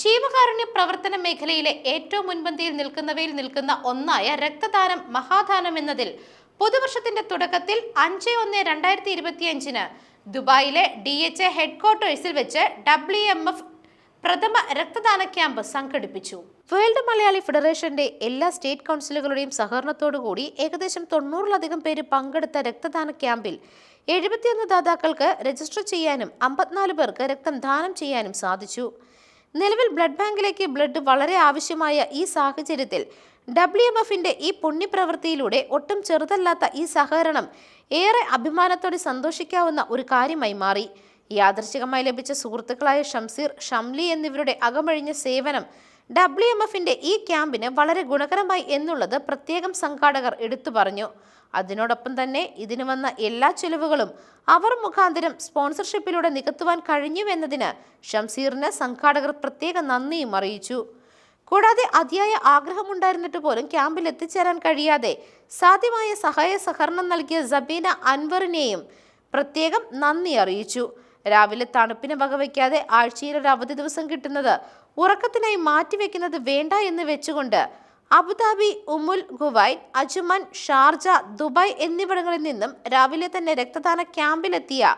ജീവകാരുണ്യ പ്രവർത്തന മേഖലയിലെ ഏറ്റവും മുൻപന്തിയിൽ നിൽക്കുന്നവയിൽ നിൽക്കുന്ന ഒന്നായ രക്തദാനം മഹാദാനം എന്നതിൽ പുതുവർഷത്തിന്റെ തുടക്കത്തിൽ അഞ്ച് ഒന്ന് രണ്ടായിരത്തി ഇരുപത്തിയഞ്ചിന് ദുബായിലെ ഡി എച്ച് എ ഹെഡ്ക്വാർട്ടേഴ്സിൽ വെച്ച് ഡബ്ല്യു എം എഫ് പ്രഥമ രക്തദാന ക്യാമ്പ് സംഘടിപ്പിച്ചു. വേൾഡ് മലയാളി ഫെഡറേഷന്റെ എല്ലാ സ്റ്റേറ്റ് കൗൺസിലുകളുടെയും സഹകരണത്തോടുകൂടി ഏകദേശം തൊണ്ണൂറിലധികം പേര് പങ്കെടുത്ത രക്തദാന ക്യാമ്പിൽ എഴുപത്തിയൊന്ന് ദാതാക്കൾക്ക് രജിസ്റ്റർ ചെയ്യാനും അമ്പത്തിനാല് പേർക്ക് രക്തം ദാനം ചെയ്യാനും സാധിച്ചു. നിലവിൽ ബ്ലഡ് ബാങ്കിലേക്ക് ബ്ലഡ് വളരെ ആവശ്യമായ ഈ സാഹചര്യത്തിൽ ഡബ്ല്യു എം എഫിന്റെ ഈ പുണ്യപ്രവൃത്തിയിലൂടെ ഒട്ടും ചെറുതല്ലാത്ത ഈ സഹകരണം ഏറെ അഭിമാനത്തോടെ സന്തോഷിക്കാവുന്ന ഒരു കാര്യമായി മാറി. യാദർശികമായി ലഭിച്ച സുഹൃത്തുക്കളായ ഷംസീർ ഷംലി എന്നിവരുടെ അകമഴിഞ്ഞ സേവനം ഡബ്ല്യു എം എഫിന്റെ ഈ ക്യാമ്പിന് വളരെ ഗുണകരമായി എന്നുള്ളത് പ്രത്യേകം സംഘാടകർ എടുത്തു പറഞ്ഞു. അതിനോടൊപ്പം തന്നെ ഇതിന് വന്ന എല്ലാ ചെലവുകളും അവർ മുഖാന്തരം സ്പോൺസർഷിപ്പിലൂടെ നികത്തുവാൻ കഴിഞ്ഞുവെന്നതിന് ഷംസീറിന് സംഘാടകർ പ്രത്യേക നന്ദിയും അറിയിച്ചു. കൂടാതെ അതിയായ ആഗ്രഹമുണ്ടായിരുന്നിട്ട് പോലും ക്യാമ്പിൽ എത്തിച്ചേരാൻ കഴിയാതെ സാധ്യമായ സഹായ സഹകരണം നൽകിയ സബീന അൻവറിനെയും പ്രത്യേകം നന്ദി അറിയിച്ചു. രാവിലെ തണുപ്പിന് വകവയ്ക്കാതെ ആഴ്ചയിൽ ഒരു അവധി ദിവസം കിട്ടുന്നത് ഉറക്കത്തിനായി മാറ്റിവെക്കുന്നത് വേണ്ട എന്ന് വെച്ചുകൊണ്ട് Abu Dhabi Umm al Quwain Ajman Sharjah Dubai എന്നിവിടങ്ങളിൽ നിന്നും രാവിലെ തന്നെ രക്തദാന ക്യാമ്പിലെത്തിയ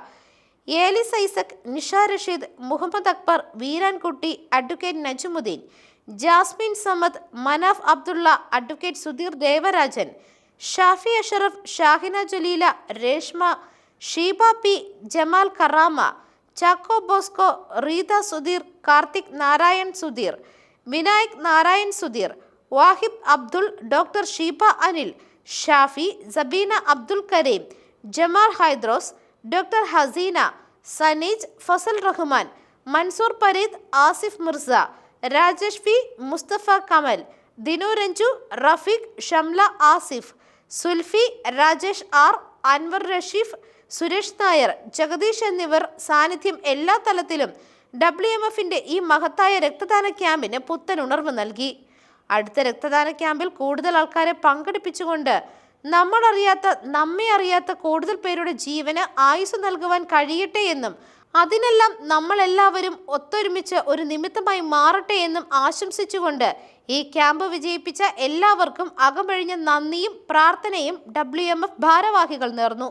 Elis Isaac Nisha Rasheed Muhammad Akbar Veerankutty advocate Najumuddin Jasmin Samad Manaf Abdulla advocate Sudheer Devarajan Shafi Ashraf Shahina Jaleela Reshma Sheeba P Jamal Karama Chacko Bosco Reetha Sudheer Karthik Narayan Sudheer Vinayak Narayan Sudheer Wahib Abdul doctor Sheeba Anil Shafi Sabeena Abdul Kareem Jamal Haidros doctor Haseena Saneej Fasal Rahman Mansoor Pareed Asif Mirza Rajesh P Musthafa Kamal Dinu Ranju Rafeeq Shamla Asif Sulfi Rajesh R Anwar Rasheef Suresh Nair Jagadish എന്നിവർ സാന്നിധ്യം എല്ലാ തലത്തിലും W M എഫിന്റെ ഈ മഹത്തായ രക്തദാന ക്യാമ്പിന് പുത്തൻ ഉണർവ് നൽകി. അടുത്ത രക്തദാന ക്യാമ്പിൽ കൂടുതൽ ആൾക്കാരെ പങ്കെടുപ്പിച്ചുകൊണ്ട് നമ്മൾ അറിയാത്ത നമ്മെ അറിയാത്ത കൂടുതൽ പേരുടെ ജീവന് ആയുസ് നൽകുവാൻ കഴിയട്ടെ എന്നും അതിനെല്ലാം നമ്മളെല്ലാവരും ഒത്തൊരുമിച്ച് ഒരു നിമിത്തമായി മാറട്ടെ എന്നും ആശംസിച്ചുകൊണ്ട് ഈ ക്യാമ്പ് വിജയിപ്പിച്ച എല്ലാവർക്കും അകമഴിഞ്ഞ നന്ദിയും പ്രാർത്ഥനയും ഡബ്ല്യു ഭാരവാഹികൾ നേർന്നു.